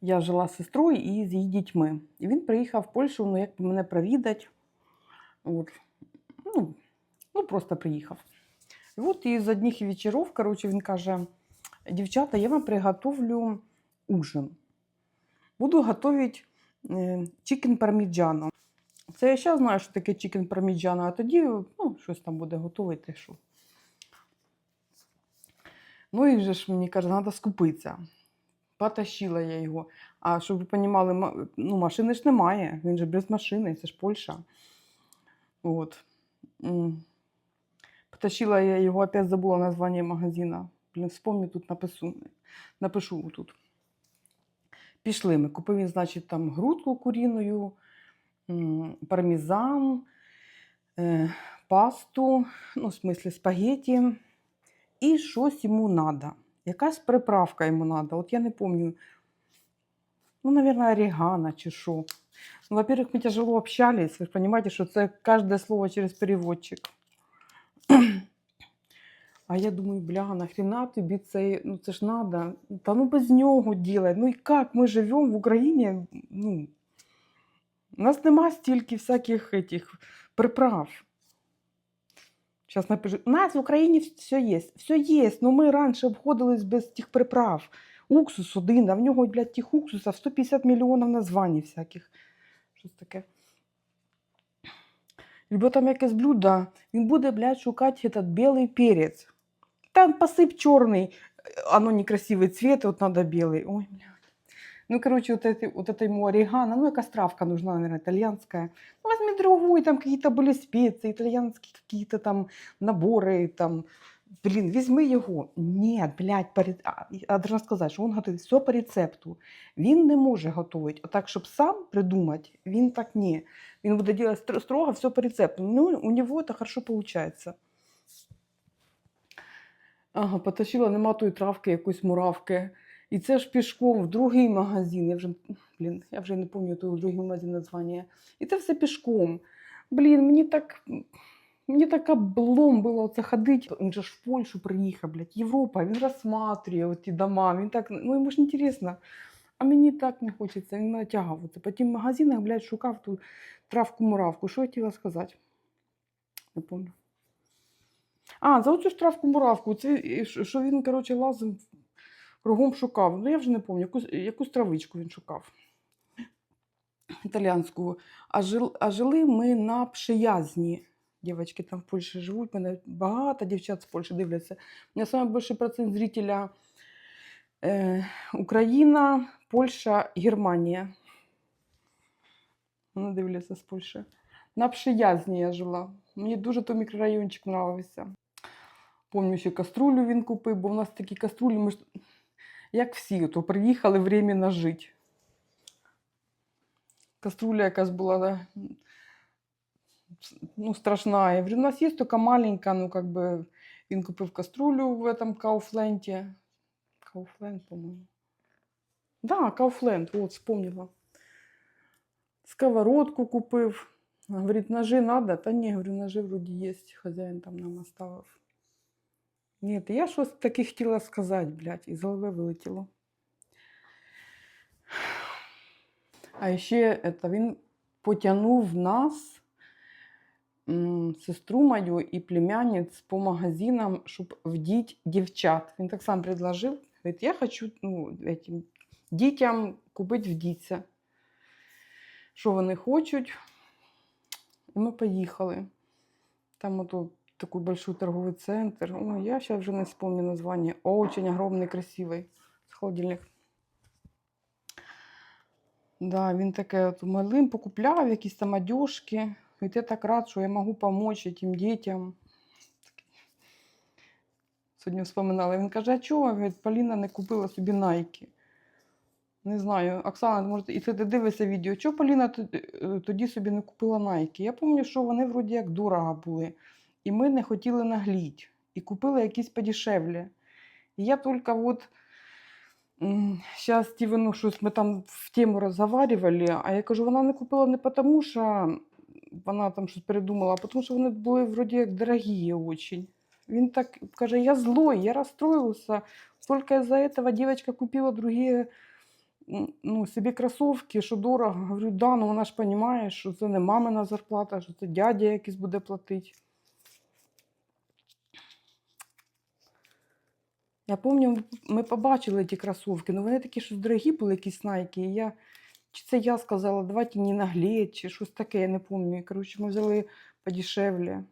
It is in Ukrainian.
Я жила з сестрою і з її дітьми. І він приїхав в Польщу, ну, як мене провідати. От. Ну, ну, просто приїхав. І от із одних вечорів, коротше, він каже: дівчата, я вам приготовлю ужин. Буду готувати чикен парміджано. Це я зараз знаю, що таке чикен парміджано, а тоді ну, щось там буде готувати. Що. Ну і вже ж мені каже, треба скупитися. Потащила я його. А щоб ви розуміли, ну, машини ж немає. Він же без машини, це ж Польща. От. Потащила я його, опять забула названня магазина. Блін, вспомню тут напишу. Напишу тут. Пішли ми. Купив він, значить, там грудку куріною, м, пармезан, е, пасту, ну, в смислі, спагеті. І щось йому треба. Якась приправка йому треба. От я не пам'ятаю. Ну, наверное, орегано чи що. Ну, во-первых, мы тяжело общались. Вы же понимаете, что это каждое слово через переводчик. А я думаю, бля, нахрена тобі це, ну це ж надо. Та ну без нього ділай. Ну і як ми живемо в Україні? Ну, у нас нема стільки всяких этих приправ. Сейчас напишу. У нас в Україні все є. Все є. Ну ми раніше обходились без тих приправ. Уксус один, а в нього, блядь, тих уксусів 150 мільйонів названь всяких. Щось таке. Либо там якесь блюдо, він буде, блядь, шукати этот белый перець. Там посип чорний, оно некрасивый цвет, от надо белый. Ой, блядь. Ну, короче, вот это, вот это ему орегано, ну, якась травка нужна, наверное, итальянская. Ну, возьми другую, там какие-то были специи, итальянские какие-то там наборы, там, блин, візьми його. Ні, блядь, по ре- а, я должна сказати, що він готує все по рецепту. Він не може готувати. Отак, щоб сам придумати, він так ні. Він буде робити стро- строго все по рецепту. Ну, у нього це хорошо виходить. Ага, потащила, нема тої травки, якоїсь муравки. І це ж пішком в другий магазин. Я вже, блін, я вже не пам'ятаю той другий магазин названня. І це все пішком. Блін, мені так. Мені так облом було це ходити. Він же ж в Польщу приїхав, блядь, Європа, він розсматриває ті дома, він так, ну йому ж інтересно. А мені так не хочеться, він мене По тим магазинах, блядь, шукав ту травку-муравку. Що я хотіла сказати? Не пам'ятаю. А, за оцю ж травку-муравку, це що він, коротше, лазив, кругом шукав. Ну, я вже не пам'ятаю, якусь, якусь травичку він шукав. Італіянську. А, жил, а жили ми на Пшиязні. Дівчатки там в Польщі живуть, мене багато дівчат з Польщі дивляться. У мене найбільший процент зрителя е, Україна, Польща, Германія. Вони дивляться з Польщі. На Пшиязні я жила. Мені дуже той мікрорайончик нравився. Помню, ще каструлю він купив, бо в нас такі каструлі, ми ж, як всі, то приїхали временно жити. Каструля якась була ну, страшна. Я говорю, у нас є тільки маленька, ну, как бы, він купив каструлю в этом Кауфленті. Кауфленд, по-моєму. Да, Кауфленд, вот, вспомнила. Сковородку купив. Говорит, ножи надо? Та ні, говорю, ножи вроді є, хазяїн там нам оставив. Ні, я щось таке хотіла сказати, блядь, із голови вилетіло. А ще это, він потягнув нас, сестру мою і племянниць по магазинам, щоб вдіть дівчат. Він так сам предложив. Говорить, я хочу ну, этим, дітям купити вдіться. Що вони хочуть. І ми поїхали. Там ото такой большой торговый центр. Ой, я сейчас уже не вспомню название. Очень огромный, красивый. З холодильник. Да, він таке от малим покупляв, якісь там одежки. І я так рад, що я можу допомогти тим дітям. Сьогодні вспоминала. Він каже, а чого говорить, Поліна не купила собі найки? Не знаю, Оксана, може, і ти дивишся відео, чого Поліна т- е, тоді собі не купила найки? Я пам'ятаю, що вони вроді як дорого були. І ми не хотіли нагліть. І купили якісь подешевле. І я тільки от зараз Стівену щось ми там в тему розговорювали, а я кажу, вона не купила не тому, що вона там щось передумала, а тому що вони були вроді як дорогі очень. Він так каже, я злой, я розстроївся. Только из-за этого девочка купила другие м, ну, собі кросовки, що дорого. Говорю, да, ну вона ж розуміє, що це не мамина зарплата, що це дядя якийсь буде платити. Я пам'ятаю, ми побачили ті кросовки, ну вони такі щось дорогі були, якісь найки. Я, чи це я сказала, давайте не наглеть, чи щось таке, я не пам'ятаю. Коротше, ми взяли подешевле.